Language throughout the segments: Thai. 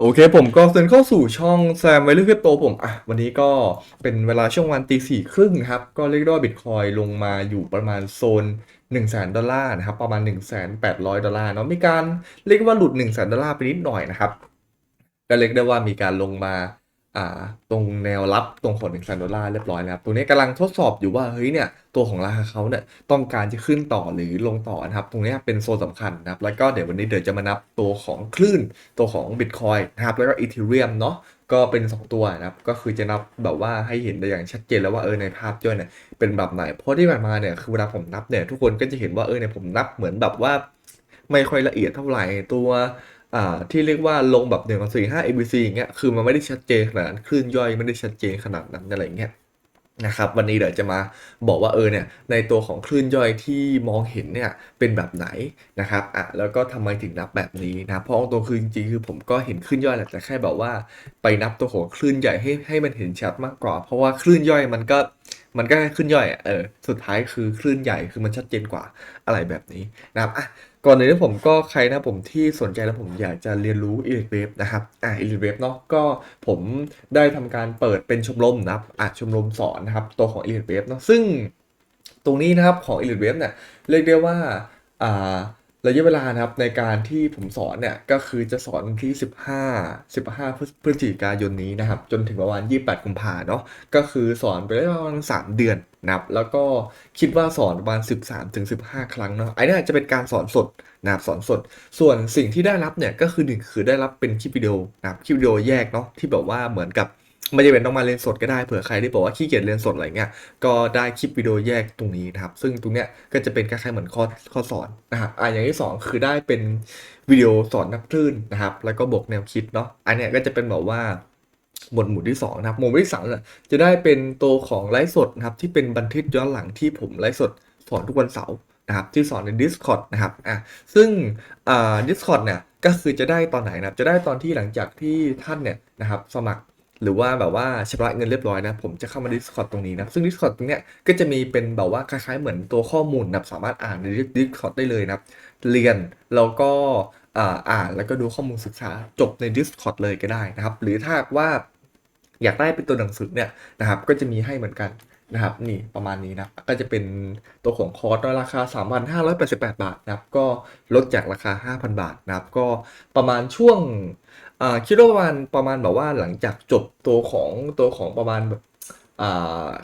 โอเคผมก็เซ็นเข้าสู่ช่องแซมไวลูคริปโตผมอะวันนี้ก็เป็นเวลาช่วงวันตีสี่ครึ่งครับ ก็เรียกได้ว่าบิตคอยลงมาอยู่ประมาณโซน1นึ่งแสนดอลลาร์นะครับ ประมาณ1นึ่งแสนแปดร้อยดอลลาร์เนาะมีการเรียกว่าหลุด1นึ่งแสนดอลลาร์ไปนิดหน่อยนะครับก็เรียกได้ว่ามีการลงมา ตรงแนวรับตรงของ1นึ่งแสนดอลลาร์เรียบร้อยนะครับตัวนี้กำลังทดสอบอยู่ว่าเฮ้ยเนี่ยตัวของราคาเขาเนี่ยต้องการจะขึ้นต่อหรือลงต่อนะครับ ตรงนี้เป็นโซนสำคัญนะครับ แล้วก็เดี๋ยววันนี้เดี๋ยวจะมานับตัวของคลื่นตัวของ Bitcoin นะครับ แล้วก็ Ethereum เนาะก็เป็น 2 ตัวนะครับ ก็คือจะนับแบบว่าให้เห็นได้อย่างชัดเจนแล้วว่าเออในภาพย่อยเนี่ยเป็นแบบไหน เพราะที่ผ่านมาเนี่ยคือเวลาผมนับเนี่ยทุกคนก็จะเห็นว่าเออเนี่ยผมนับเหมือนแบบว่า ไม่ค่อยละเอียดเท่าไหร่ตัว อ่าที่เรียกว่าลงแบบ1 2 4 5 ABC อย่างเงี้ยคือมันไม่ได้ชัดเจนขนาดนั้นคลื่นย่อยไม่ได้ชัดเจนขนาดนั้นอะไรอย่างเงี้ยนะครับวันนี้เดี๋ยวจะมาบอกว่าเออเนี่ยในตัวของคลื่นย่อยที่มองเห็นเนี่ยเป็นแบบไหนนะครับอะแล้วก็ทำไมถึงนับแบบนี้นะเพราะอาตัวคือจริงๆคือผมก็เห็นคลื่นย่อยแหละแต่แค่แบบว่า ไปนับตัวของคลื่นใหญ่ให้ให้มันเห็นชัดมากกว่า เพราะว่าคลื่นย่อยมันก็มันก็แค่คลื่นย่อยอะเออสุดท้ายคือคลื่นใหญ่คือมันชัดเจนกว่าอะไรแบบนี้นะครับอะ ก่อนหน้านี้ผมก็ใครนะผมที่สนใจแล้วผมอยากจะเรียนรู้ Elite Wave นะครับอ่า Elite Wave เนาะก็ผมได้ทำการเปิดเป็นชมรมนะครับอ่าชมรมสอนนะครับตัวของ Elite Wave เนาะซึ่งตรงนี้นะครับของ Elite Wave เนี่ยเรียกได้ว่าอ่า ระยะเวลานะครับในการที่ผมสอนเนี่ยก็คือจะสอนที่ 15 15 พฤศจิกายนนี้นะครับ จนถึงประมาณ 28 กุมภาเนาะก็คือสอนไปได้ประมาณ 3 เดือนนะครับแล้วก็คิดว่าสอนประมาณ 13ถึง15 ครั้งเนาะไอ้เนี่ยจะเป็นการสอนสดนะครับสอนสด ส่วนสิ่งที่ได้รับเนี่ยก็คือหนึ่งคือได้รับเป็นคลิปวิดีโอนะครับคลิปวิดีโอแยกเนาะที่แบบว่าเหมือนกับ ไม่จำเป็นต้องมาเรียนสดก็ได้เผื่อใครที่บอกว่าขี้เกียจเรียนสดอะไรเงี้ยก็ได้คลิปวิดีโอแยกตรงนี้นะครับ ซึ่งตรงเนี้ยก็จะเป็นคล้ายๆเหมือนข้อข้อสอนนะครับอ่าอย่างที่สองคือได้เป็นวิดีโอสอนนักคลื่นนะครับ แล้วก็บวกแนวคิดเนาะอันเนี้ยก็จะเป็นแบบว่าหมวดหมู่ที่2นะครับหมวดหมู่ที่3เนี่ยจะได้เป็นตัวของไลฟ์สดนะครับที่เป็นบันทึกย้อนหลังที่ผมไลฟ์สดสอนทุกวันเสาร์นะครับที่สอนใน Discord นะครับอะซึ่งอ่า Discord เนี่ยก็คือจะได้ตอนไหนนะครับจะได้ตอนที่หลังจากที่ท่านเนี่ยนะครับสมัคร หรือว่าแบบว่าชำระเงินเรียบร้อยนะ ผมจะเข้ามา Discord ตรงนี้นะ ซึ่ง Discord ตรงเนี้ยก็จะมีเป็นแบบว่าคล้ายๆเหมือนตัวข้อมูลนะครับสามารถอ่านใน Discord ได้เลยนะเรียนแล้วก็อ่าอ่านแล้วก็ดูข้อมูลศึกษาจบใน Discord เลยก็ได้นะครับ หรือถ้าว่าอยากได้เป็นตัวหนังสือเนี่ยนะครับก็จะมีให้เหมือนกัน นะครับนี่ประมาณนี้นะก็จะเป็นตัวของคอร์สราคา 3,588 บาทนะครับก็ลดจากราคา 5,000 บาทนะครับก็ประมาณช่วงคิดว่าประมาณประมาณแบบว่าหลังจากจบตัวของตัวของประมาณแบบ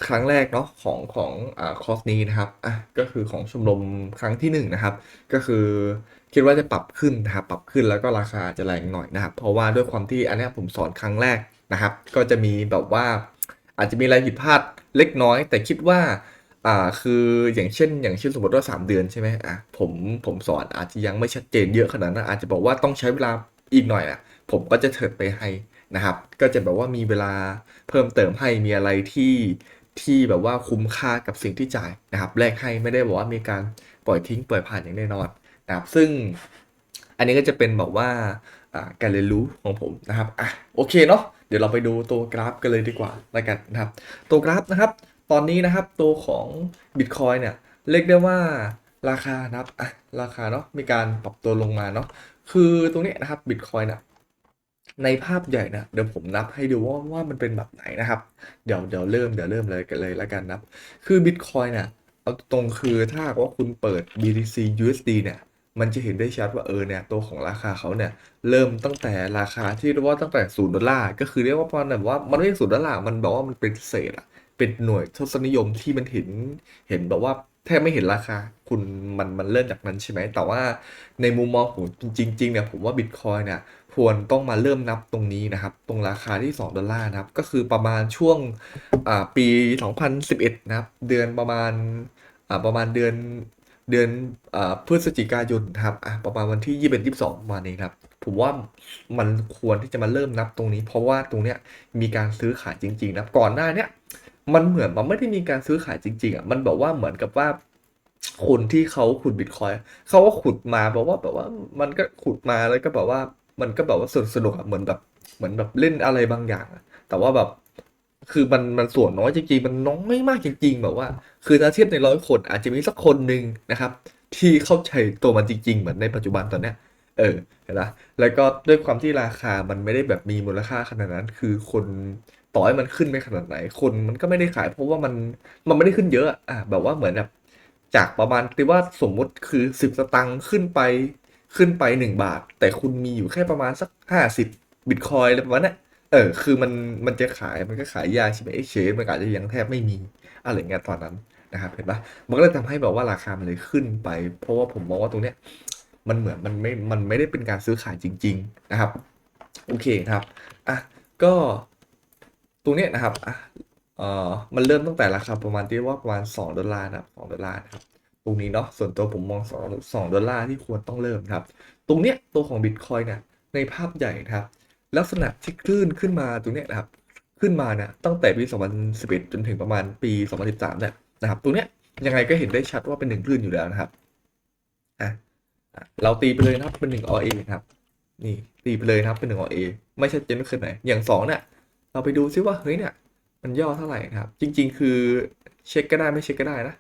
ครั้งแรกเนาะของของอคอร์สนี้นะครับอะก็คือของชมรมครั้งที่หนึ่งนะครับก็คือคิดว่าจะปรับขึ้นนะครับปรับขึ้นแล้วก็ราคาจะแรงหน่อยนะครับเพราะว่าด้วยความที่อันนี้ผมสอนครั้งแรกนะครับ ก็จะมีแบบว่าอาจจะมีอะไรผิดพลาด เล็กน้อย แต่คิดว่า อ่าคืออย่างเช่น อย่างเช่นสมมติว่า3เดือนใช่ไหมอะผมผมสอนอาจจะยังไม่ชัดเจนเยอะขนาดนั้นอาจจะบอกว่าต้องใช้เวลาอีกหน่อยอะผมก็จะเถิดไปให้นะครับ ก็จะแบบว่ามีเวลาเพิ่มเติมให้มีอะไรที่ที่แบบว่าคุ้มค่ากับสิ่งที่จ่ายนะครับแลกให้ไม่ได้บอกว่ามีการปล่อยทิ้งปล่อยผ่านอย่างแน่นอนนะครับซึ่งอันนี้ก็จะเป็นแบบว่าการเรียนรู้ของผมนะครับอะโอเคเนาะ ดี๋ยวเราไปดูตัวกราฟกันเลยดีกว่าล้วกันนะครับ ตัวกราฟนะครับ ตอนนี้นะครับตัวของ Bitcoin เนี่ยเรียกได้ว่าราคานะครับอะราคาเนาะมีการปรับตัวลงมาเนาะคือตรงนี้นะครับ Bitcoin เนี่ยในภาพใหญ่นะเดี๋ยวผมนับให้ดูว่าว่ามันเป็นแบบไหนนะครับ เดี๋ยวเดี๋ยวเริ่มเดี๋ยวเริ่มเลยกันเลยล้วกันนะครับคือ Bitcoin เนี่ยเอาตรงคือถ้าว่าคุณเปิด BTC USD เนี่ย มันจะเห็นได้ชัดว่าเออเนี่ยตัวของราคาเขาเนี่ยเริ่มตั้งแต่ราคาที่เรียกว่าตั้งแต่ศูนย์ดอลลาร์ก็คือเรียกว่าประมาณแบบว่ามันไม่ใช่ศูนย์ดอลลาร์มันแบบว่ามันเป็นเศษอะเป็นหน่วยทศนิยมที่มันเห็นเห็นแบบว่าแทบไม่เห็นราคา คุณมันมันเริ่มจากนั้นใช่ไหมแต่ว่าในมุมมองผมจริงๆเนี่ยผมว่าบิตคอยเนี่ยควรต้องมาเริ่มนับตรงนี้นะครับ ตรงราคาที่ 2 ดอลลาร์นะครับ ก็คือประมาณช่วงอ่าปี 2011 นะครับ เดือนประมาณประมาณเดือน เดือนอพฤศจิกายนครับอะประมาณวันที่21 22ประมานี้ครับ ผมว่ามันควรที่จะมาเริ่มนับตรงนี้ เพราะว่าตรงเนี้ยมีการซื้อขายจริงๆนะครับก่อนหน้าเนี้ยมันเหมือนมันไม่ได้มีการซื้อขายจริง ๆอะมันแบบว่าเหมือนกับว่าคนที่เขาขุดบิตคอยเขาก็ขุดมาแบบว่าแบบว่ามันก็ขุดมาแล้วก็แบบว่ามันก็แบบว่าสนุกสนุกอะเหมือนแบบเหมือนแบบเล่นอะไรบางอย่าง แต่ว่าแบบ คือมันมันส่วนน้อยจริงๆ มันน้อยมากจริง ๆ แบบว่า คือถ้าเทียบในร้อยคนอาจจะมีสักคนหนึ่งนะครับ ที่เข้าใจตัวมันจริง ๆ เหมือนในปัจจุบันตอนเนี้ย เออเห็นปะแล้วก็ด้วยความที่ราคามันไม่ได้แบบมีมูลค่าขนาดนั้น คือคนต่อให้มันขึ้นไปขนาดไหน คนมันก็ไม่ได้ขาย เพราะว่ามันมันไม่ได้ขึ้นเยอะอะอะแบบว่าเหมือนแบบจากประมาณที่ว่าสมมุติคือสิบสตังค์ขึ้นไปขึ้นไปหนึ่งบาท แต่คุณมีอยู่แค่ประมาณสักห้าสิบบิตคอยอะไรประมาณนั้น เออ คือมันมันจะขายมันก็ขายยากใช่ไหมเอ็กชแนนมันอาจจะยังแทบไม่มีอะไรเงี้ยตอนนั้นนะครับเห็นปะมันก็เลยทำให้แบบว่าราคามันเลยขึ้นไป เพราะว่าผมมองว่าตรงเนี้ยมันเหมือนมันไม่มันไม่ได้เป็นการซื้อขายจริง ๆนะครับ โอเคครับอะก็ตรงเนี้ยนะครับอะเอ่อมันเริ่มตั้งแต่ราคาประมาณที่ว่าประมาณ 2 ดอลลาร์นะครับ2ดอลลาร์นะครับตรงนี้เนาะส่วนตัวผมมอง2 2ดอลลาร์ที่ควรต้องเริ่มนะครับ ตรงเนี้ยตัวของ Bitcoin เนี่ยในภาพใหญ่นะครับ ลักษณะที่คลื่นขึ้นมาตรงนี้นะครับ ขึ้นมาเนี่ยตั้งแต่ปี 2011 จนถึงประมาณปี 2013 เนี่ยนะครับตรงเนี้ยยังไงก็เห็นได้ชัดว่าเป็นหนึ่งคลื่นอยู่แล้วนะครับอะเราตีไปเลยนะครับเป็นหนึ่ง RA ครับนี่ตีไปเลยนะครับเป็นหนึ่ง RA ไม่ชัดเจนว่าคือไหนอย่างสองเนี่ยเราไปดูซิว่าเฮ้ยเนี่ย มันย่อเท่าไหร่นะครับ จริง ๆ คือเช็คก็ได้ไม่เช็คก็ได้นะ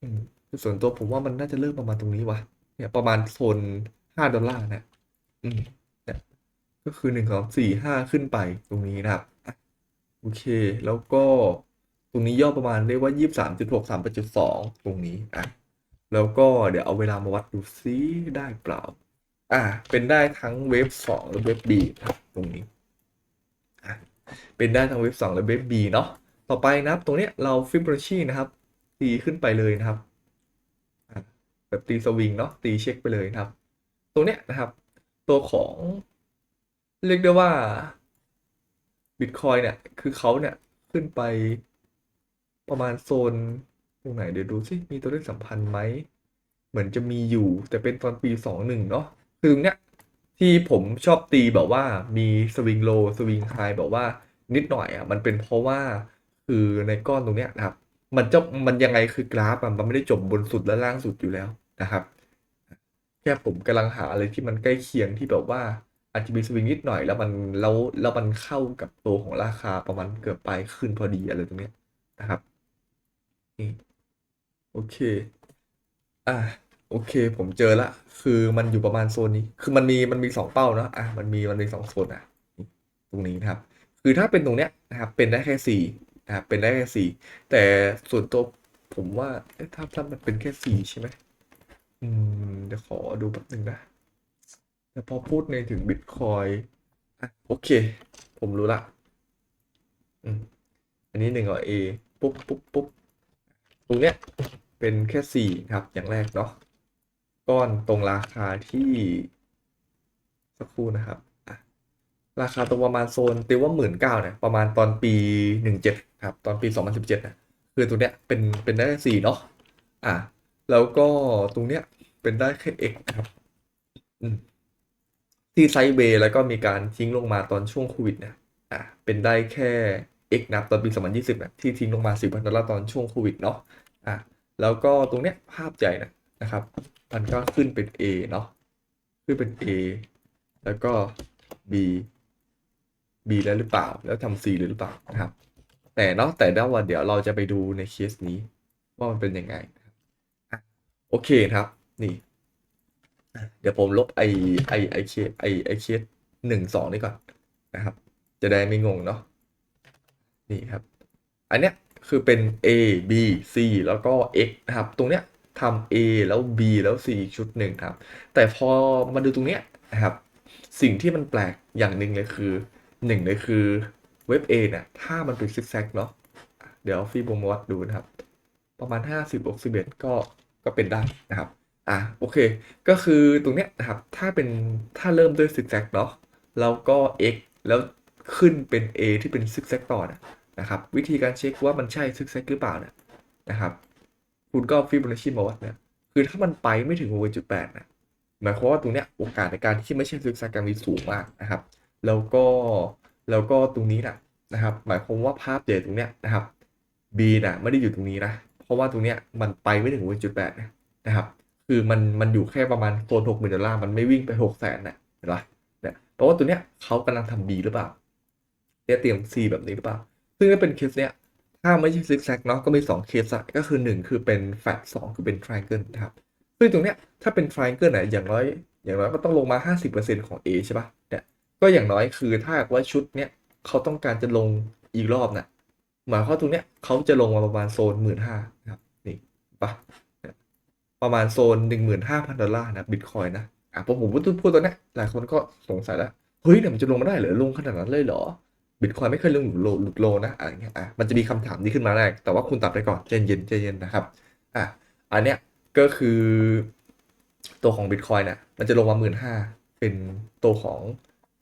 อืส่วนตัวผมว่ามันน่าจะเริ่มประมาณตรงนี้วะเนี่ยประมาณโซนห้าดอลลาร์นี่ยอืม ก็คือหนึ่งสองสี่ห้าขึ้นไปตรงนี้นะครับ โอเค แล้วก็ตรงนี้ย่อประมาณเรียกว่ายี่สามจุดหกสามจุดสองตรงนี้อะแล้วก็เดี๋ยวเอาเวลามาวัดดูซิได้เปล่า อ่าเป็นได้ทั้งเวฟสองและเวฟบีครับตรงนี้อะเป็นได้ทั้งเวฟสองและเวฟบีเนาะต่อไปนะครับตรงเนี้ยเราฟิบ o น a ช c นะครับ ตีขึ้นไปเลยนะครับแบบตีสวิงเนาะตีเช็คไปเลยนะครับ ตรงเนี้ยนะครับ ตัวของ เรียกได้ว่าบิตคอยเนี่ย คือเขาเนี่ยขึ้นไปประมาณโซนตรงไหนเดี๋ยวดูสิมีตัวเลขสัมพันธ์ไหม เหมือนจะมีอยู่ แต่เป็นตอนปีสองหนึ่งเนาะคือตรงเนี้ยที่ผมชอบตีแบบว่ามีสวิงโลสวิงไฮแบบว่านิดหน่อยอะมันเป็นเพราะว่าคือในก้อนตรงเนี้ยนะครับ มันจะมันยังไงคือกราฟอะมันไม่ได้จบบนสุดและล่างสุดอยู่แล้วนะครับ แค่ผมกำลังหาอะไรที่มันใกล้เคียงที่แบบว่า อาจจะมีสวิงนิดหน่อยแล้วมันแล้วแล้วมันเข้ากับตัวของราคาประมาณเกือบปลายขึ้นพอดีอะไรตรงเนี้ยนะครับนี่โอเค อะโอเค ผมเจอละ คือมันอยู่ประมาณโซนนี้ คือมันมีมันมีสองเป้าเนอะอะมันมีมันมีสองโซนอะตรงนี้นะครับ คือถ้าเป็นตรงเนี้ยนะครับ เป็นได้แค่สี่นะครับเป็นได้แค่สี่แต่ส่วนตัวผมว่าถ้าถ้ามันเป็นแค่สี่ใช่ไหมอืมเดี๋ยวขอดูแป๊บหนึ่งนะ แต่พอพูดในถึงบิตคอยโอเค ผมรู้ละอันนี้หนึ่งอ่อ A ปุ๊บปุ๊บปุ๊บตรงเนี้ยเป็นแค่สี่ครับ อย่างแรกเนาะก้อนตรงราคาที่สักครู่นะครับราคาตรงประมาณโซนตีว่าหมื่นเก้าเนี่ยประมาณตอนปีหนึ่งเจ็ดครับ ตอนปีสองพันสิบเจ็ดนะคือตรงเนี้ยเป็นเป็นได้แค่สี่เนาะอะแล้วก็ตรงเนี้ยเป็นได้แค่ x นะครับ อืม ที่ไซด์เวย์แล้วก็มีการทิ้งลงมาตอนช่วงโควิดเนี่ยอะเป็นได้แค่ X นับตอนปี 2020นะที่ทิ้งลงมา4,000ดอลลาร์ตอนช่วงโควิดเนาะอะแล้วก็ตรงเนี้ยภาพใหญ่นะนะครับมันก็ขึ้นเป็น A เนาะขึ้นเป็น A แล้วก็ B B แล้วหรือเปล่า แล้วทำ C หรือเปล่านะครับ แต่เนาะแต่ด้าวันเดี๋ยวเราจะไปดูในเคสนี้ว่ามันเป็นยังไงโอเคครับ นี่ เดี๋ยวผมลบไอไอไอเคสไอไอเคสหนึ่งสองนี่ก่อนนะครับ จะได้ไม่งงเนาะนี่ครับ อันเนี้ยคือเป็น A B C แล้วก็ X นะครับ ตรงเนี้ยทำ A แล้ว B แล้ว C อีกชุดหนึ่งครับ แต่พอมาดูตรงเนี้ยนะครับ สิ่งที่มันแปลกอย่างหนึ่งเลยคือหนึ่งเลยคือเว็บ A เนี่ยถ้ามันเป็นซิกแซกเนาะเดี๋ยวฟีบมาวัดดูนะครับ ประมาณ 50 61ก็ก็เป็นได้นะครับ อะโอเค ก็คือตรงเนี้ยนะครับ ถ้าเป็นถ้าเริ่มด้วยซิกแซกเนาะแล้วก็ X แล้วขึ้นเป็น A ที่เป็นซิกแซกต่อนะนะครับ วิธีการเช็คว่ามันใช่ซิกแซกหรือเปล่านี่ยนะครับคุณก็ฟิบ o นัชชีมาวัดเนี่ยคือถ้ามันไปไม่ถึงวงเงินจุดแปดนะหมายความว่าตรงเนี้ยโอกาสในการที่ไม่ใช่ซิกแซกการมีสูงมากนะครับ แล้วก็แล้วก็ตรงนี้นะนะครับ หมายความว่าภาพเดตรงเนี้ยนะครับ B นะไม่ได้อยู่ตรงนี้นะเพราะว่าตรงเนี้ยมันไปไม่ถึงวงเงินจุดแปดนะครับ คือมันมันอยู่แค่ประมาณโซนหกหมื่นดอลลาร์มันไม่วิ่งไปหกแสนนะเห็นปะเนี่ยเพราะว่าตัวเนี้ยเขากำลังทำ B หรือเปล่าเนี่ยเตรียม C แบบนี้หรือเปล่า ซึ่งถ้าเป็นเคสเนี้ยถ้าไม่ใช่ซิกแซกเนาะก็มี2เคสอะก็คือ 1 คือเป็นแฟต2คือเป็นทริแองเกิลนะครับซึ่งตรงเนี้ยถ้าเป็นทริแองเกิลเนี่ยอย่างน้อย อย่างน้อยก็ต้องลงมา 50%ของ A ใช่ปะเนี่ยก็อย่างน้อยคือถ้าว่าชุดเนี้ยเขาต้องการจะลงอีกรอบน่ะหมายความตรงเนี้ยเขาจะลงมาประมาณโซนหมื่นห้านะครับนี่ปะ ประมาณโซนหนึ่งหมื่นห้าพันดอลลาร์นะบิตคอยนะอะพอผมพูดพูดตัวเนี้ยหลายคนก็สงสัยแล้ว เฮ้ยเนี่ยมันจะลงมาได้เหรอลงขนาดนั้นเลยเหรอบิตคอยไม่เคยลงหลุดโลหลุดโลนะอะไรเงี้ยอะมันจะมีคำถามนี้ขึ้นมาแรก แต่ว่าคุณตอบได้ก่อนใจเย็นใจเย็นนะครับอะอันเนี้ยก็คือตัวของบิตคอยเนี่ยมันจะลงมาหมื่นห้าเป็นตัวของ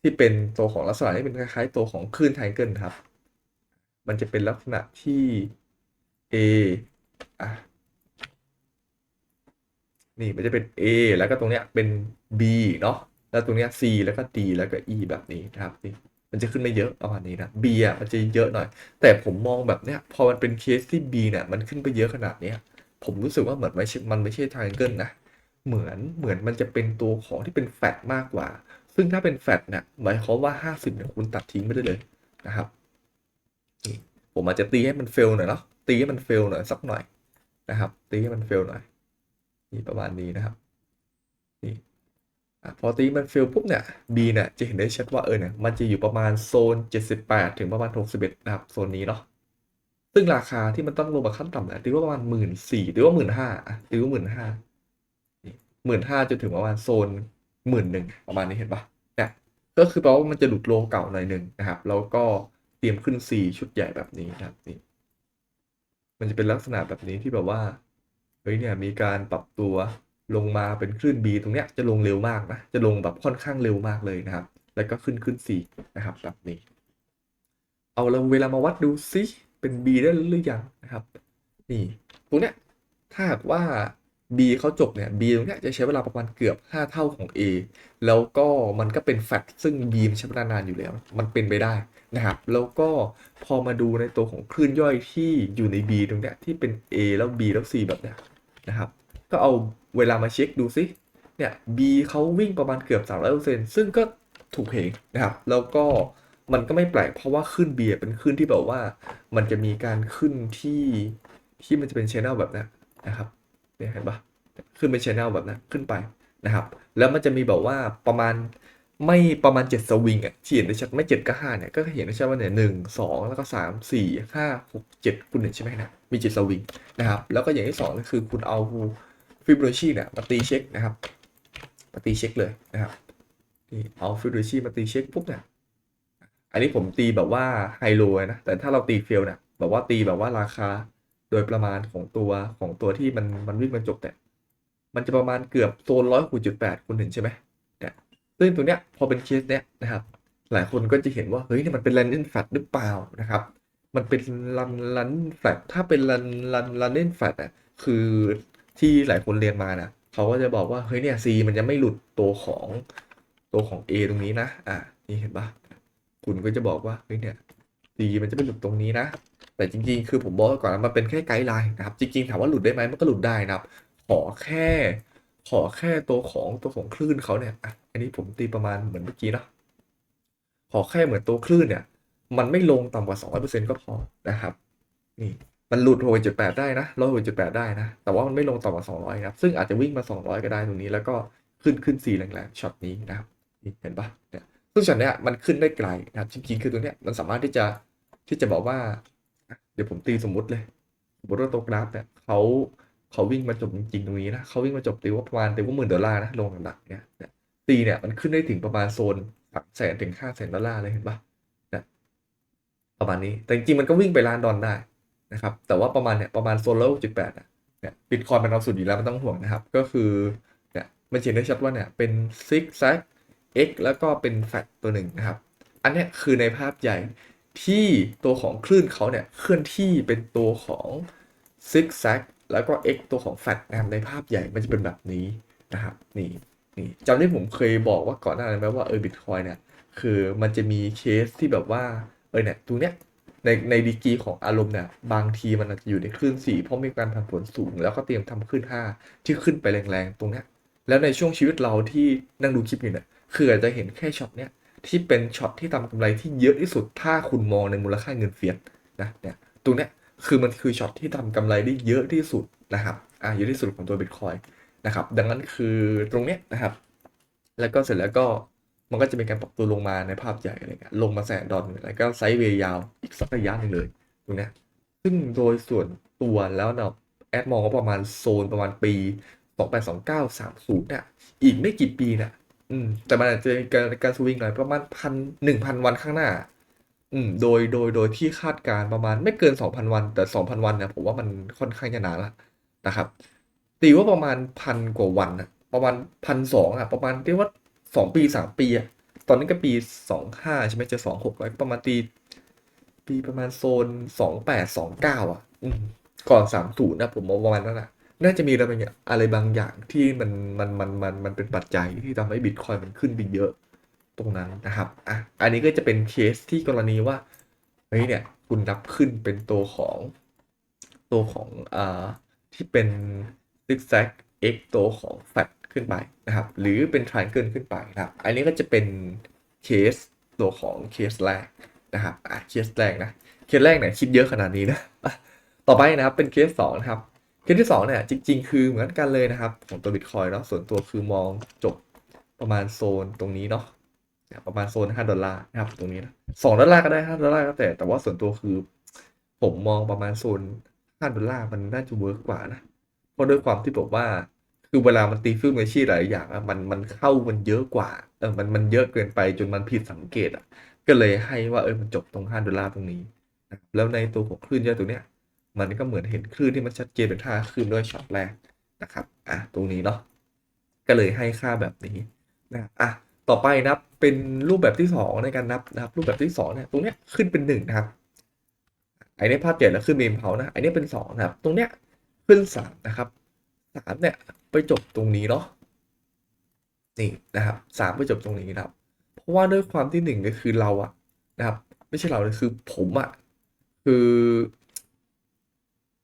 ที่เป็นตัวของลักษณะที่เป็นคล้ายๆตัวของคลื่นไทเกิลครับ มันจะเป็นลักษณะที่ A อะ นี่มันจะเป็น A แล้วก็ตรงเนี้ยเป็น B เนาะแล้วตรงเนี้ย C แล้วก็ D แล้วก็ E แบบนี้นะครับนี่มันจะขึ้นไม่เยอะประมาณนี้นะ B อะมันจะเยอะหน่อย แต่ผมมองแบบเนี้ยพอมันเป็นเคสที่ B เนี่ยมันขึ้นไปเยอะขนาดเนี้ยผมรู้สึกว่าเหมือนไม่ใช่มันไม่ใช่ triangle นะเหมือนเหมือนมันจะเป็นตัวของที่เป็นแฟตมากกว่า ซึ่งถ้าเป็นแฟตเนี่ยหมายความว่า 50เนี่ยคุณตัดทิ้งไม่ได้เลยนะครับผมอาจจะตีให้มันเฟลหน่อยเนาะตีให้มันเฟลหน่อยสักหน่อยนะครับตีให้มันเฟลหน่อย นี่ประมาณนี้นะครับนี่พอตีมันเฟลปุ๊บเนี่ย B เนี่ยจะเห็นได้ชัดว่าเออเนี่ยมันจะอยู่ประมาณโซน 78 ถึงประมาณ 61 นะครับโซนนี้เนาะซึ่งราคาที่มันต้องลงมาขั้นต่ำเนี่ยตีว่าประมาณ1 4ื่นสี่หรือว่า1 5ื่นห้าตีว่า1 5ื่นห้าหมื่นห้าจนถึงประมาณโซนหมื่นหนึ่งประมาณนี้เห็นปะเนี่ยก็คือแปลว่ามันจะหลุดโลเก่าหน่อยหนึ่งนะครับ แล้วก็เตรียมขึ้น C ชุดใหญ่แบบนี้นะครับนี่มันจะเป็นลักษณะแบบนี้ที่แบบว่า เฮ้ยเนี่ยมีการปรับตัวลงมาเป็นคลื่น B ตรงเนี้ยจะลงเร็วมากนะ จะลงแบบค่อนข้างเร็วมากเลยนะครับ แล้วก็ขึ้นขึ้น C นะครับแบบนี้ เอาเราเวลามาวัดดูซิเป็น B ได้หรือยังนะครับ นี่ตรงเนี้ยถ้าหากว่า B เขาจบเนี่ย B ตรงเนี้ยจะใช้เวลาประมาณเกือบ 5 เท่าของ A แล้วก็มันก็เป็นแฟตซึ่ง B มันใช้เวลานานอยู่แล้ว มันเป็นไปได้นะครับ แล้วก็พอมาดูในตัวของคลื่นย่อยที่อยู่ใน B ตรงเนี้ยที่เป็น A แล้ว B แล้ว C แบบเนี้ย นะครับ ก็เอาเวลามาเช็คดูซิ เนี่ย B เขาวิ่งประมาณเกือบ 300%ซึ่งก็ถูกเพลงนะครับ แล้วก็มันก็ไม่แปลกเพราะว่าขึ้น B เป็นขึ้นที่แบบว่า มันจะมีการขึ้นที่ที่มันจะเป็นชแนลแบบนี้นะครับเนี่ยเห็นปะขึ้นเป็นชแนลแบบนั้นขึ้นไปนะครับ แล้วมันจะมีแบบว่าประมาณ ไม่ประมาณ 7 สวิงอะที่เห็นได้ชัดไม่ 7 ก็ 5 เนี่ย ก็เห็นได้ชัดว่าเนี่ยหนึ่งสองแล้วก็สามสี่ห้าหกเจ็ดคุณเห็นใช่ไหมนะ มี 7 สวิงนะครับ แล้วก็อย่างที่สองก็คือคุณเอาฟิบโบนัชชีเนี่ยมาตีเช็คนะครับ มาตีเช็คเลยนะครับนี่เอาฟิบโบนัชชีมาตีเช็คปุ๊บเนี่ย อันนี้ผมตีแบบว่าไฮโลนะ แต่ถ้าเราตีเฟลเนี่ยแบบว่าตีแบบว่าราคาโดยประมาณของตัวของตัวที่มันมันวิ่งมาจบเนี่ย มันจะประมาณเกือบโซนร้อยหกจุดแปดคุณเห็นใช่ไหม ซึ่งตัวเนี้ยพอเป็นเคสเนี้ยนะครับ หลายคนก็จะเห็นว่าเฮ้ยนี่มันเป็น l ัน d น n แฟ t หรือเปล่านะครับ มันเป็นรันรันแฟตถ้าเป็นรันรันรันเล่นแฟตอะคือที่หลายคนเรียนมานะเขาก็จะบอกว่าเฮ้ยเนี่ย C มันจะไม่หลุดตัวของตัวของ A ตรงนี้นะ อะนี่เห็นปะคุณก็จะบอกว่าเฮ้ยเนี่ย C มันจะไม่หลุดตรงนี้นะ แต่จริงๆ คือผมบอกก่อนนะมันเป็นแค่ไกด์ไลน์นะครับ จริงๆ ถามว่าหลุดได้ไหมมันก็หลุดได้นะครับ ขอแค่ ขอแค่ตัวของตัวของคลื่นเขาเนี่ยอะอันนี้ผมตีประมาณเหมือนเมื่อกี้เนาะขอแค่เหมือนตัวคลื่นเนี่ย มันไม่ลงต่ำกว่า 200%ก็พอนะครับ นี่มันหลุด 6.8 ได้นะ106.8 ได้นะ แต่ว่ามันไม่ลงต่ำกว่า 200 ครับ ซึ่งอาจจะวิ่งมา 200 ก็ได้ตรงนี้ แล้วก็ขึ้นขึ้น4แรงๆช็อตนี้นะครับนี่เห็นปะเนี่ยซึ่งช็อตเนี้ยมันขึ้นได้ไกลนะครับ จริงๆ คือตัวเนี้ยมันสามารถที่จะที่จะบอกว่า เดี๋ยวผมตีสมมติเลยสมมติว่าตัวกราฟเนี่ยเขา เขาวิ่งมาจบจริงๆตรงนี้นะเขาวิ่งมาจบตีว่าประมาณตีว่าหมื่นดอลลาร์นะลงหนักๆเนี่ยตีเนี่ยมันขึ้นได้ถึงประมาณโซนสามแสนถึงห้าแสนดอลลาร์เลยเห็นปะเนี่ยประมาณนี้แต่จริงๆมันก็วิ่งไปล้านดอลได้นะครับแต่ว่าประมาณเนี่ยประมาณโซนร้อยจุดแปดเนี่ยบิตคอยมันเอาสุดอยู่แล้วมันต้องห่วงนะครับ ก็คือเนี่ยมันเห็นได้ชัดว่าเนี่ยเป็นซิกแซก X แล้วก็เป็นแฟตตัวหนึ่งนะครับ อันนี้คือในภาพใหญ่ที่ตัวของคลื่นเขาเนี่ยเคลื่อนที่เป็นตัวของซิกแซก แล้วก็ X ตัวของแฟตนะครับในภาพใหญ่มันจะเป็นแบบนี้นะครับนี่นี่จำได้ผมเคยบอกว่าก่อนหน้านั้นไหมว่าเออบิตคอยเนี่ยคือมันจะมีเคสที่แบบว่าเออเนี่ยตรงเนี้ยในในดีกีของอารมณ์เนี่ยบางทีมันอาจจะอยู่ในคลื่นสี่เพราะมีการผันผวนสูง แล้วก็เตรียมทำคลื่นห้าที่ขึ้นไปแรงๆ ตรงเนี้ยแล้วในช่วงชีวิตเราที่นั่งดูคลิปอยู่เนี่ยคืออาจจะเห็นแค่ช็อตเนี้ยที่เป็นช็อตที่ทำกำไรที่เยอะที่สุดถ้าคุณมองในมูลค่าเงินเฟียสนะเนี่ยตรงเนี้ย คือมันคือช็อตที่ทำกำไรได้เยอะที่สุดนะครับอ่าเยอะที่สุดของตัวบิตคอยนะครับ ดังนั้นคือตรงเนี้ยนะครับ แล้วก็เสร็จแล้วก็มันก็จะมีการปรับตัวลงมาในภาพใหญ่อะไรเงี้ยลงมาแสนดอลแล้วก็ไซด์เวย์ยาวอีกสักระยะหนึ่งเลยตรงเนี้ยซึ่งโดยส่วนตัวแล้วเนาะแอดมองก็ประมาณโซนประมาณปี282930เนี่ยอีกไม่กี่ปีเนี่ยอืมแต่มันอาจจะมีการการสวิงหน่อยประมาณพันหนึ่งพันวันข้างหน้า อืม โดย โดย โดยที่คาดการณ์ประมาณไม่เกิน 2,000 วัน แต่ 2,000 วันเนี่ยผมว่ามันค่อนข้างจะนานละนะครับ ตีว่าประมาณพันกว่าวันนะประมาณพันสองอะประมาณเรียกว่าสองปีสามปีอะตอนนี้ก็ปีสองห้าใช่ไหมจะสองหกแล้วประมาณตีปีประมาณโซนสองแปดสองเก้าอะอืม ก่อนสามศูนย์นะผมมองประมาณนั้นอะน่าจะมีอะไรบางอย่างไรบางอย่างที่มันมันมันมันมันเป็นปัจจัยที่ทำให้บิตคอยมันขึ้นไปเยอะ ตรงนั้นนะครับอะอันนี้ก็จะเป็นเคสที่กรณีว่าเฮ้ยเนี่ยคุณนับขึ้นเป็นตัวของตัวของอ่าที่เป็น zigzag x ตัวของ fat ขึ้นไปนะครับ หรือเป็น triangle ขึ้นไปนะครับ อันนี้ก็จะเป็นเคสตัวของเคสแรกนะครับอะเคสแรกนะเคสแรกเนี่ยคิดเยอะขนาดนี้นะต่อไปนะครับเป็นเคสสองนะครับเคสที่สองเนี่ยจริง ๆ คือเหมือนกันเลยนะครับ ของตัว Bitcoin เนาะส่วนตัวคือมองจบประมาณโซนตรงนี้เนาะ ประมาณโซน5ดอลลาร์นะครับตรงนี้นะ2ดอลลาร์ก็ได้5ดอลลาร์ก็แต่แต่ว่าส่วนตัวคือ ผมมองประมาณโซน5ดอลลาร์มันน่าจะเวิร์กกว่านะเพราะด้วยความที่บอกว่าคือเวลามันตีฟิลเมชีหลายอย่างอะมันมันเข้ามันเยอะกว่าเออมันมันเยอะเกินไปจนมันผิดสังเกตอะก็เลยให้ว่าเออมันจบตรง5ดอลลาร์ตรงนี้นะครับแล้วในตัวของคลื่นเยอะตัวเนี้ยมันก็เหมือนเห็นคลื่นที่มันชัดเจนเป็นท่าคลื่นด้วยช็อตแรกนะครับอะตรงนี้เนาะก็เลยให้ค่าแบบนี้นะอะ ต่อไปนะครับเป็นรูปแบบที่สองในการนับนะครับ รูปแบบที่สองเนี่ยตรงเนี้ยขึ้นเป็นหนึ่งนะครับไอ้นี่ภาพใหญ่แล้วขึ้นเมมเขานะไอ้นี่เป็นสองนะครับ ตรงเนี้ยขึ้นสามนะครับสามเนี่ยไปจบตรงนี้เนาะนี่นะครับสามไปจบตรงนี้นะครับ เพราะว่าด้วยความที่หนึ่งก็คือเราอะนะครับ ไม่ใช่เราเลยคือผมอะคือ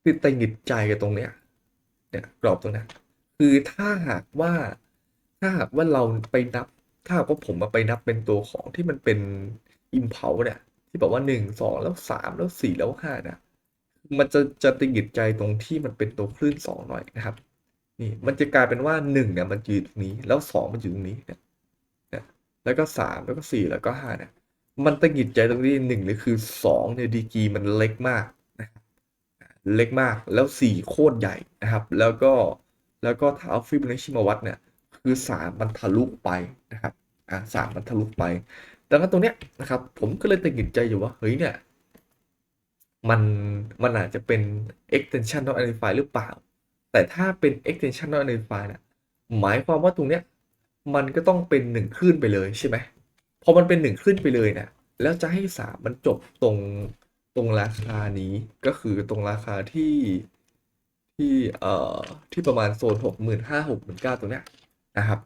คือตังหงิดใจกับตรงเนี้ยเนี่ยกรอบตรงเนี้ยคือถ้าหากว่าถ้าหากว่าเราไปนับ ถ้ากว่าผมมาไปนับเป็นตัวของที่มันเป็นอิมเพาเนี่ย ที่บอกว่าหนึ่งสองแล้วสามแล้วสี่แล้วห้านี่ยมันจะจะติงหิดใจตรงที่มันเป็นตัวคลื่นสองหน่อยนะครับ นี่มันจะกลายเป็นว่าหนึ่งเนี่ยมันอยู่ตรงนี้แล้วสองมันอยู่ตรงนี้เนี่ยแล้วก็สามแล้วก็สี่แล้วก็ห้าเนี่ยมันติงหิดใจตรงที่หนึ่งเลยคือสองเนี่ยดีกีมันเล็กมากนะครับเล็กมากแล้วสี่โคตรใหญ่นะครับ แล้วก็แล้วก็ถ้าเอาฟิบนัชชีมาวัดเนี่ย คือสามมันทะลุไปนะครับอ่าสามมันทะลุไปดังนั้นตรงเนี้ยนะครับ ผมก็เลยตัดสินใจอยู่ว่าเฮ้ยเนี่ยมันมันอาจจะเป็น extension not identified หรือเปล่า แต่ถ้าเป็น extension not identified นี่ยหมายความว่าตรงเนี้ยมันก็ต้องเป็นหนึ่งคลื่นไปเลยใช่ไหมพอมันเป็นหนึ่งคลื่นไปเลยเนี่ยแล้วจะให้สามมันจบตรงตรงราคานี้ก็คือตรงราคาที่ที่เอ่อที่ประมาณโซนหกหมื่นห้าหกหมื่นเก้าตรงเนี้ย นะครับ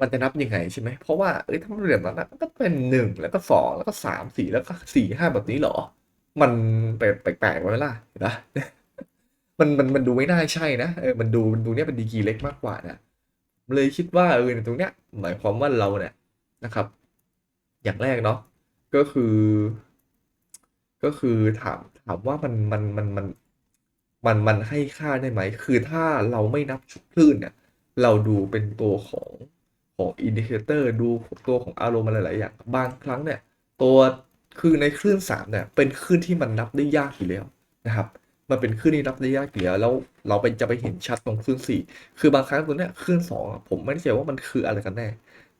มันจะนับยังไงใช่ไหมเพราะว่าเอ้ยถ้ามันเรียนนั้นก็เป็นหนึ่งแล้วก็สองแล้วก็สามสี่แล้วก็สี่ห้าแบบนี้เหรอ มันแปลกแปลกๆไหมล่ะนะมันมันมันดูไม่น่าใช่นะเออมันดูมันดูเนี้ยเป็นดีกีเล็กมากกว่านะเลยคิดว่าเออในตรงเนี้ย หมายความว่าเราเนี่ยนะครับ อย่างแรกเนาะก็คือ ก็คือถามถามว่ามันมันมันมันมันมันให้ค่าได้ไหม คือถ้าเราไม่นับชุดคลื่นเนี่ย เราดูเป็นตัวของของอินดิเคเตอร์ดูตัวของอารมณ์อะไรหลายๆอย่าง บางครั้งเนี่ย ตัวคือในคลื่นสามเนี่ยเป็นคลื่นที่มันนับได้ยากอยู่แล้วนะครับ มันเป็นคลื่นที่นับได้ยากอยู่แล้วแล้วเราไปจะไปเห็นชัดตรงคลื่นสี่คือบางครั้งตัวเนี้ยคลื่นสองผมไม่แน่ใจว่ามันคืออะไรกันแน่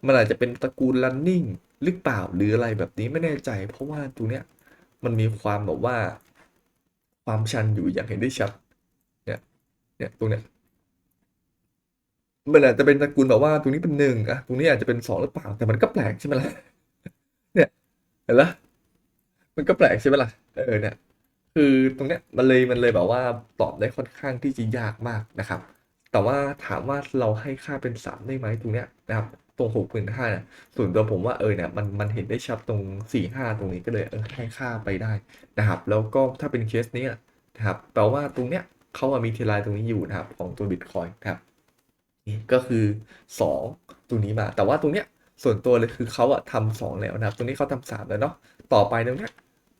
มันอาจจะเป็นตระกูล running หรือเปล่าหรืออะไรแบบนี้ไม่แน่ใจ เพราะว่าตัวเนี้ยมันมีความแบบว่า ความชันอยู่อย่างเห็นได้ชัดเนี่ยเนี่ยตรงเนี้ย มันอาจจะเป็นตระกูลแบบว่าตรงนี้เป็นหนึ่งอะตรงนี้อาจจะเป็นสองหรือเปล่า แต่มันก็แปลกใช่ไหมล่ะ เนี่ย เห็นละมันก็แปลกใช่ไหมล่ะ เออเนี่ย คือตรงเนี้ยมันเลยมันเลยแบบว่าตอบได้ค่อนข้างที่จะยากมากนะครับ แต่ว่าถามว่าเราให้ค่าเป็นสามได้ไหมตรงเนี้ยนะครับ ตรงหกหมื่นห้าเนี่ยส่วนตัวผมว่าเออเนี่ยมันมันเห็นได้ชัดตรงสี่ห้าตรงนี้ก็เลยเออให้ค่าไปได้นะครับ แล้วก็ถ้าเป็นเคสเนี้ยนะครับแปลว่าตรงเนี้ยเขาอะมีเทลายตรงนี้อยู่นะครับ ของตัวบิตคอยนะครับ ก็คือสองตรงนี้มา แต่ว่าตรงเนี้ยส่วนตัวเลยคือเขาอะทำสองแล้วนะครับ ตรงนี้เขาทำสามแล้วเนาะต่อไปตรงเนี้ย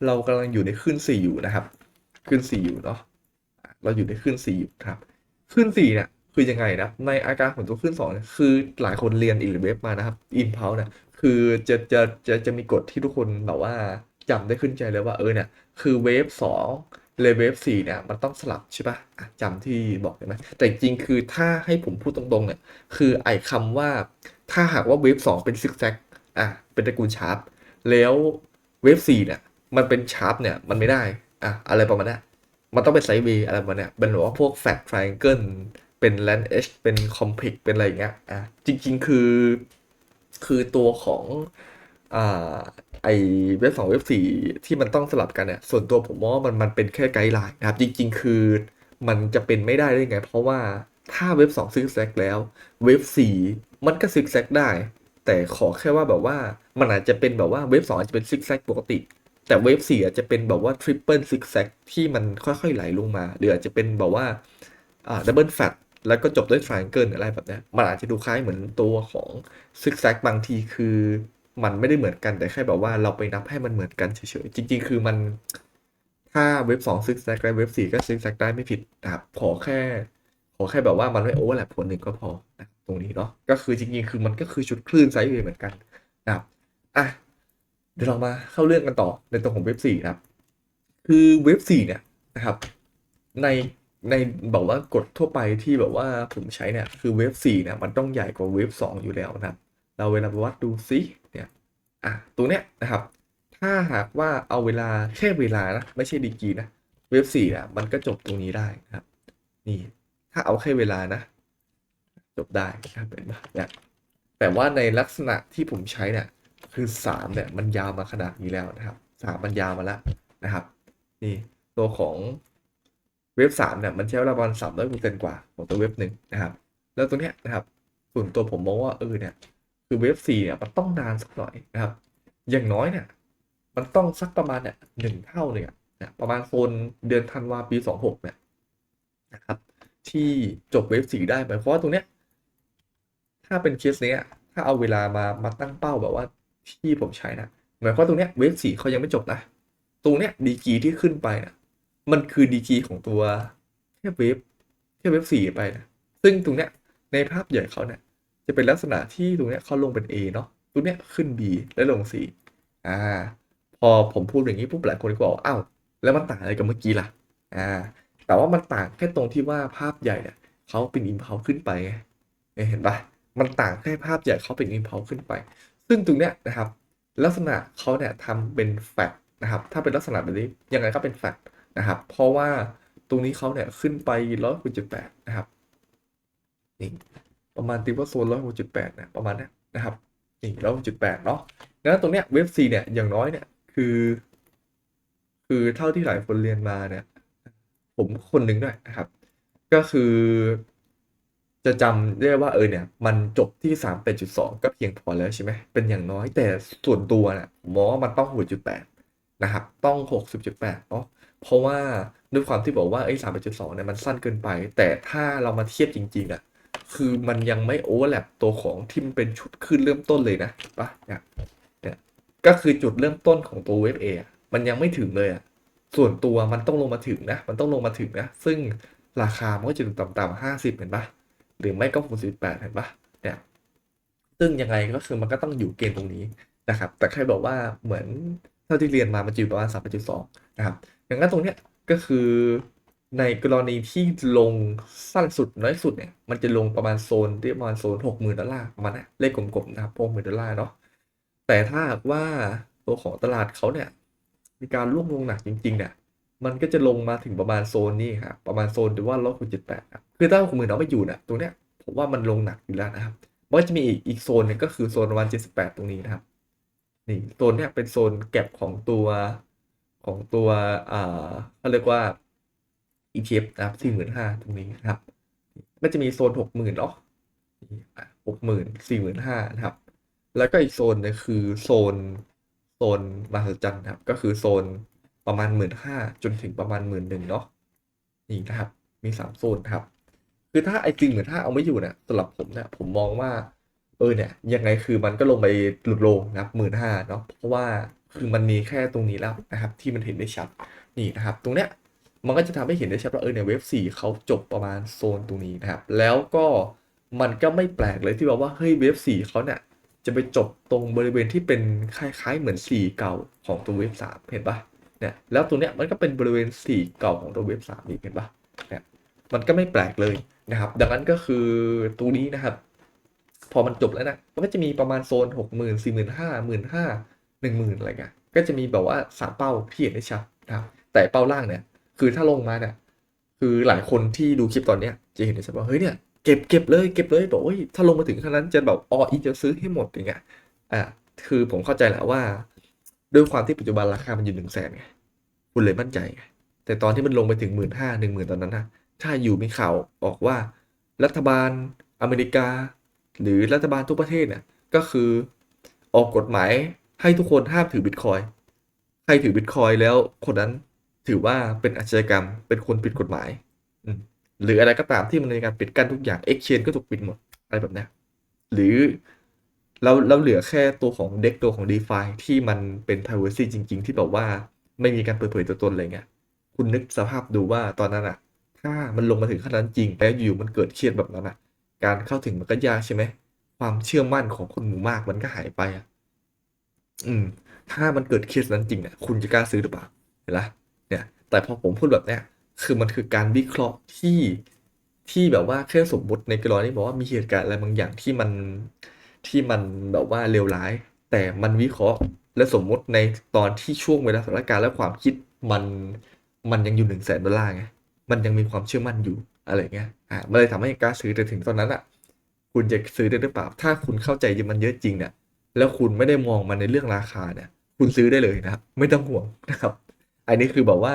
เรากำลังอยู่ในขึ้นสี่อยู่นะครับ ขึ้นสี่อยู่เนาะเราอยู่ในขึ้นสี่อยู่ครับ ขึ้นสี่เนี่ยคือยังไงนะในอาการของตัวคลื่นสองเนี่ยคือหลายคนเรียนอินเวฟมานะครับอินเพาวเนี่ยคือจะจะจะจะมีกฎที่ทุกคนแบบว่าจำได้ขึ้นใจเลยว่าเออเนี่ยคือเวฟสอง เลเวฟสี่เนี่ยมันต้องสลับใช่ปะ่ะจำที่บอกได้ไหมแต่จริงคือถ้าให้ผมพูดตรงๆเนี่ยคือไอ้คำว่าถ้าหากว่าเวฟสองเป็นซิกแซกอะเป็นตระกูลชาร์ปแล้วเวฟสี่เนี่ยมันเป็นชาร์ปเนี่ยมันไม่ได้อะอะไรประมาณนี้มันต้องเป็นไซด์เวย์อะไรประมาณนี้เป็นแบบว่าพวกแฟกทริแองเกิลเป็นแลนเอชเป็นคอมเพล็กเป็นอะไรอย่างเงี้ยอะจริง ๆ คือ คือตัวของ อ่าไอเว็บสองเว็บสี่ที่มันต้องสลับกันเนี่ยส่วนตัวผมมองว่ามันมันเป็นแค่ไกด์ไลน์นะครับ จริง ๆ คือมันจะเป็นไม่ได้ได้ไง เพราะว่าถ้าเว็บสองซิกแซกแล้ว เว็บสี่มันก็ซิกแซกได้ แต่ขอแค่ว่าแบบว่ามันอาจจะเป็นแบบว่าเว็บสองอาจจะเป็นซิกแซกปกติ แต่เวฟสี่อาจจะเป็นแบบว่าทริปเปิลซิกแซกที่มันค่อยๆไหลลงมาหรืออาจจะเป็นแบบว่าอ่าดับเบิลแฟตแล้วก็จบด้วยทริแองเกิลอะไรแบบนี้มันอาจจะดูคล้ายเหมือนตัวของซิกแซกบางทีคือ มันไม่ได้เหมือนกันแต่แค่แบบว่าเราไปนับให้มันเหมือนกันเฉยๆจริง ๆ คือมันถ้าเว็บสองซิกแซกและเว็บสี่ก็ซิกแซกได้ไม่ผิดนะครับขอแค่ ขอแค่แบบว่ามันไม่โอเวอร์แลปผลหนึ่งก็พอนะตรงนี้เนาะก็คือจริงๆคือมันก็คือชุดคลื่นไซด์เวย์เหมือนกันนะครับอะเดี๋ยวเรามาเข้าเรื่องกันต่อในตัวของเว็บสี่นะครับ คือเว็บสี่เนี่ยนะครับ ในในบอกว่ากฎทั่วไปที่แบบว่าผมใช้เนี่ยคือเว็บสี่เนี่ยมันต้องใหญ่กว่าเว็บสองอยู่แล้วนะครับ เราเวลาไปวัดดูซิเนี่ยอะตัวเนี้ยนะครับ ถ้าหากว่าเอาเวลาแค่เวลานะไม่ใช่ดีกีนะเว็บสี่เนี่ยมันก็จบตรงนี้ได้นะครับ นี่ถ้าเอาแค่เวลานะ จบได้นะครับเป็นแบบเนี่ยแต่ว่าในลักษณะที่ผมใช้เนี่ยคือสามเนี่ยมันยาวมาขนาดนี้แล้วนะครับสามมันยาวมาแล้วนะครับ นี่ตัวของเว็บสามเนี่ยมันใช้เวลาประมาณสามร้อยเปอร์เซ็นต์กว่าของตัวเว็บหนึ่งนะครับ แล้วตัวเนี้ยนะครับส่วนตัวผมมองว่าเออเนี่ย คือเว็บสี่เนี่ยมันต้องนานสักหน่อยนะครับ อย่างน้อยเนี่ยมันต้องสักประมาณเนี่ยหนึ่งเท่าเลยอะนะประมาณโซนเดือนธันวาปีสองหกเนี่ยนะครับ ที่จบเว็บสี่ได้หมายความว่าตรงเนี้ยถ้าเป็นเคสเนี้ยถ้าเอาเวลามามาตั้งเป้าแบบว่าที่ผมใช้นะหมายความว่าตรงเนี้ยเวฟสี่เขายังไม่จบนะตรงเนี้ยดีกีที่ขึ้นไปนะมันคือดีกีของตัวแค่เวฟแค่เวฟสี่ไปนะซึ่งตรงเนี้ยในภาพใหญ่เขาเนี่ย จะเป็นลักษณะที่ตรงเนี้ยเขาลงเป็น A เนาะตรงเนี้ยขึ้น B แล้วลง C อ่า พอผมพูดอย่างนี้ปุ๊บหลายคนก็บอกว่าอ้าวแล้วมันต่างอะไรกับเมื่อกี้ล่ะอ่าแต่ว่ามันต่างแค่ตรงที่ว่าภาพใหญ่เนี่ยเขาเป็นอิมพาวขึ้นไปไงเห็นปะมันต่างแค่ภาพใหญ่เขาเป็นอิมพาวขึ้นไป ซึ่งตรงเนี้ยนะครับ ลักษณะเขาเนี่ยทำเป็นแฟกนะครับ ถ้าเป็นลักษณะแบบนี้ยังไงก็เป็นแฟกนะครับ เพราะว่าตรงนี้เขาเนี่ยขึ้นไปร้อยหกจุดแปดนะครับนี่ ประมาณตีว่าโซนร้อยหกจุดแปดเนี่ยประมาณนี้นะครับนี่ร้อยหกจุดแปดเนาะดังนั้นตรงเนี้ยเว็บซีเนี่ยอย่างน้อยเนี่ยคือ คือเท่าที่หลายคนเรียนมาเนี่ย ผมคนหนึ่งด้วยนะครับ ก็คือ จะจำได้ว่าเออเนี่ย มันจบที่สามเป็นจุดสองก็เพียงพอแล้วใช่ไหมเป็นอย่างน้อยแต่ส่วนตัวเนี่ยมองว่ามันต้องหกจุดแปดนะครับต้องหกสิบจุดแปดเนาะเพราะว่าด้วยความที่บอกว่าไอ้สามเป็นจุดสองเนี่ยมันสั้นเกินไป แต่ถ้าเรามาเทียบจริงๆอะ คือมันยังไม่โอเวอร์แลปตัวของที่มันเป็นชุดขึ้นเริ่มต้นเลยนะปะเนี่ยเนี่ยก็คือจุดเริ่มต้นของตัวเว็บเอมันยังไม่ถึงเลยอะส่วนตัวมันต้องลงมาถึงนะ มันต้องลงมาถึงนะ ซึ่งราคามันก็จะอยู่ต่ำๆห้าสิบเห็นปะหรือไม่ก็หกสิบแปดเห็นปะเนี่ย ซึ่งยังไงก็คือมันก็ต้องอยู่เกณฑ์ตรงนี้นะครับ แต่ใครบอกว่าเหมือนเท่าที่เรียนมามันจะอยู่ประมาณสามจุดสองนะครับ อย่างนั้นตรงเนี้ยก็คือ ในกรณีที่ลงสั้นสุดน้อยสุดเนี่ย มันจะลงประมาณโซนที่ประมาณโซนหกหมื่นดอลลาร์ประมาณนั้นเลขกลมๆนะครับหกหมื่นดอลลาร์เนาะแต่ถ้าหากว่าตัวของตลาดเขาเนี่ย มีการร่วงลงหนักจริงๆเนี่ยมันก็จะลงมาถึงประมาณโซนนี้ครับประมาณโซนหรือว่าลบหกจุดแปดครับคือถ้าหกหมื่นเราไม่อยู่เนี่ยตรงเนี้ยผมว่ามันลงหนักอยู่แล้วนะครับมันก็จะมีอีกอีกโซนหนึงก็คือโซนประมาณเจ็ดสิบแปดตรงนี้นะครับนี่โซนเนี้ยเป็นโซนแก็บของตัวของตัวอ่าเขาเรียกว่า ETF นะครับสี่หมื่นห้าตรงนี้นะครับก็จะมีโซนหกหมื่นเนาะหกหมื่นสี่หมื่นห้านะครับ แล้วก็อีกโซนนึงคือโซนโซนมหัศจรรย์ครับ ก็คือโซนประมาณหมื่นห้าจนถึงประมาณหมื่นหนึ่งเนาะนี่นะครับ มีสามโซนครับ คือถ้าไอจริงหมื่นห้าเอาไม่อยู่เนี่ยสำหรับผมเนี่ยผมมองว่า เออเนี่ย ยังไงคือมันก็ลงไปหลุดโลงนะครับหมื่นห้าเนาะเพราะว่าคือมันมีแค่ตรงนี้แล้วนะครับ ที่มันเห็นได้ชัดนี่นะครับ ตรงเนี้ย มันก็จะทำให้เห็นได้ชัดว่าเออเนี่ยเวฟสี่เขาจบประมาณโซนตรงนี้นะครับ แล้วก็มันก็ไม่แปลกเลยที่แบบว่าเฮ้ยเวฟสี่เขาเนี่ยจะไปจบตรงบริเวณที่เป็นคล้ายๆเหมือนสี่เก่าของตัวเวฟสามเห็นปะเนี่ยแล้วตรงเนี้ยมันก็เป็นบริเวณสี่เก่าของตัวเวฟสามอีกเห็นปะเนี่ยมันก็ไม่แปลกเลยนะครับ ดังนั้นก็คือตัวนี้นะครับ พอมันจบแล้วนะมันก็จะมีประมาณโซนหกหมื่นสี่หมื่นห้าหมื่นห้าหนึ่งหมื่นอะไรเงี้ยก็จะมีแบบว่าสามเป้าที่เห็นได้ชัดนะครับแต่เป้าล่างเนี่ย คือถ้าลงมาเนี่ยคือหลายคนที่ดูคลิปตอนเนี้ยจะเห็นได้ชัดว่าเฮ้ยเนี่ยเก็บเก็บเลยเก็บเลยบอกเฮ้ยถ้าลงมาถึงขนาดนั้นจะแบบออีจะซื้อให้หมดอย่างเงี้ยอ่าคือผมเข้าใจแหละว่า ด้วยความที่ปัจจุบันราคามันอยู่หนึ่งแสนไงคุณเลยมั่นใจไงแต่ตอนที่มันลงไปถึงหมื่นห้าหนึ่งหมื่นตอนนั้นนะถ้าอยู่มีข่าวออกว่า รัฐบาลอเมริกา หรือรัฐบาลทุกประเทศเนี่ยก็คือออกกฎหมายให้ทุกคนห้ามถือบิตคอยใครถือบิตคอยแล้วคนนั้น ถือว่าเป็นอาชญากรรม เป็นคนผิดกฎหมายหรืออะไรก็ตามที่มันในการปิดกั้นทุกอย่าง Exchange ก็ถูกปิดหมด อะไรแบบนี้หรือเราเราเหลือแค่ตัวของเด็กตัวของ DeFi ที่มันเป็น privacy จริง ๆ ที่แบบว่าไม่มีการเปิดเผยตัวตนอะไรเงี้ยคุณนึกสภาพดูว่าตอนนั้นอะถ้ามันลงมาถึงขนาดนั้นจริงแล้วอยู่ๆมันเกิดเครียดแบบนั้นอะการเข้าถึงมันก็ยากใช่ไหมความเชื่อมั่นของคนหมู่มากมันก็หายไปอะอืม ถ้ามันเกิดเคสนั้นจริงเนี่ยคุณจะกล้าซื้อหรือเปล่าเห็นไหม แต่พอผมพูดแบบเนี้ยคือมันคือการวิเคราะห์ที่ที่แบบว่าแค่สมมติในกรณีบอกว่ามีเหตุการณ์อะไรบางอย่างที่มันที่มันแบบว่าเลวร้าย แต่มันวิเคราะห์และสมมติในตอนที่ช่วงเวลาสถานการณ์และความคิดมันมันยังอยู่หนึ่งแสนดอลลาร์ไงมันยังมีความเชื่อมั่นอยู่อะไรเงี้ยอ่ามันเลยทำให้กล้าซื้อแต่ถึงตอนนั้นอะคุณจะซื้อได้หรือเปล่า ถ้าคุณเข้าใจมันเยอะจริงเนี่ยแล้วคุณไม่ได้มองมันในเรื่องราคาเนี่ย คุณซื้อได้เลยนะครับไม่ต้องห่วงนะครับ อันนี้คือแบบว่า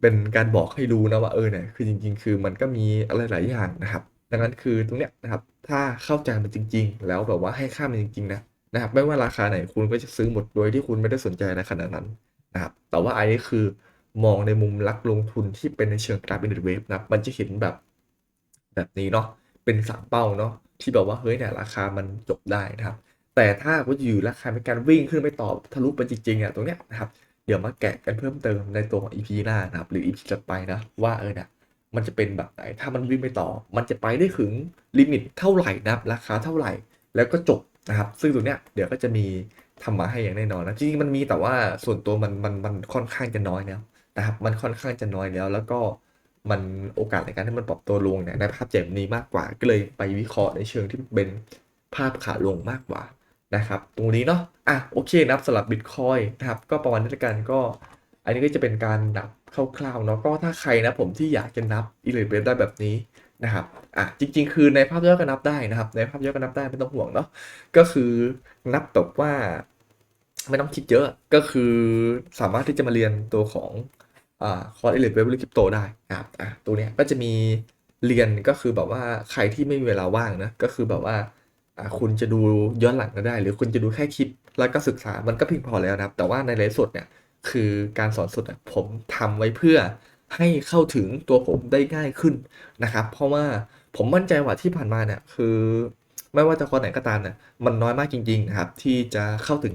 เป็นการบอกให้รู้นะว่าเออเนี่ยคือจริง ๆ คือมันก็มีอะไรหลายอย่างนะครับ ดังนั้นคือตรงเนี้ยนะครับถ้าเข้าใจมันจริง ๆ แล้วแบบว่าให้ค่ามันจริง ๆ นะนะครับไม่ว่าราคาไหนคุณก็จะซื้อหมดโดยที่คุณไม่ได้สนใจอะไรขนาดนั้นนะครับแต่ว่าอันนี้คือมองในมุมลักลงทุนที่เป็นในเชิงการเป็นเวฟนะมันจะเห็นแบบแบบนี้เนาะเป็นสามเป้าเนาะที่แบบว่าเฮ้ยเนี่ยราคามันจบได้นะครับ แต่ถ้าว่าอยู่ราคาเป็นการวิ่งขึ้นไปต่อทะลุไปจริงๆอะตรงเนี้ยนะครับ เดี๋ยวมาแกะกันเพิ่มเติมในตัวของ EP หน้านะครับ หรือ EP ถัดไปนะ ว่าเออเนี่ยมันจะเป็นแบบไหนถ้ามันวิ่งไปต่อ มันจะไปได้ถึงลิมิตเท่าไหร่นะครับ ราคาเท่าไหร่ แล้วก็จบนะครับ ซึ่งตรงเนี้ยเดี๋ยวก็จะมีทำมาให้อย่างแน่นอนนะจริงๆมันมีแต่ว่าส่วนตัวมันมันมันค่อนข้างจะน้อยแล้วนะครับ มันค่อนข้างจะน้อยแล้ว แล้วก็มันโอกาสในการที่มันปรับตัวลงเนี่ยในภาพเจ็บนี้มากกว่าก็เลยไปวิเคราะห์ในเชิงที่เป็นภาพขาลงมากกว่า นะครับตรงนี้เนาะอะโอเคนะครับสำหรับ Bitcoin นะครับก็ประมาณนี้ละกันก็ อันนี้ก็จะเป็นการนับคร่าวๆเนาะก็ถ้าใครนะผมที่อยากจะนับอีเลเบได้แบบนี้นะครับอะจริง ๆ คือในภาพย่อก็นับได้นะครับ ในภาพย่อก็นับได้ไม่ต้องห่วงเนาะก็คือนับแบบว่า ไม่ต้องคิดเยอะก็คือสามารถที่จะมาเรียนตัวของอ่าคอร์สอิเลเบลคริปโตได้นะครับอะตัวเนี้ยก็จะมีเรียนก็คือแบบว่าใครที่ไม่มีเวลาว่างนะก็คือแบบว่า คุณจะดูย้อนหลังก็ได้ หรือคุณจะดูแค่คลิป แล้วก็ศึกษามันก็เพียงพอแล้วนะครับ แต่ว่าในไลฟ์สดเนี่ยคือการสอนสดผมทำไว้เพื่อให้เข้าถึงตัวผมได้ง่ายขึ้นนะครับ เพราะว่าผมมั่นใจว่าที่ผ่านมาเนี่ยคือไม่ว่าจะคอไหนก็ตามเนี่ยมันน้อยมากจริงๆนะครับ ที่จะเข้าถึง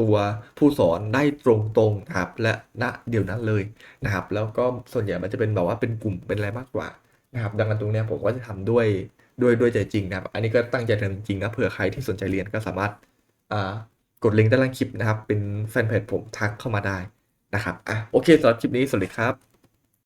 ตัวผู้สอนได้ตรงๆนะครับ และณเดี๋ยวนั้นเลยนะครับ แล้วก็ส่วนใหญ่มันจะเป็นแบบว่าเป็นกลุ่มเป็นอะไรมากกว่านะครับ ดังนั้นตรงเนี้ยผมก็จะทำด้วย ด้วยด้วยใจจริงนะครับ อันนี้ก็ตั้งใจทำจริงนะเผื่อใครที่สนใจเรียนก็สามารถกดลิงก์ด้านล่างคลิปนะครับ เป็นแฟนเพจผมทักเข้ามาได้นะครับอะโอเคสำหรับคลิปนี้สวัสดีครับ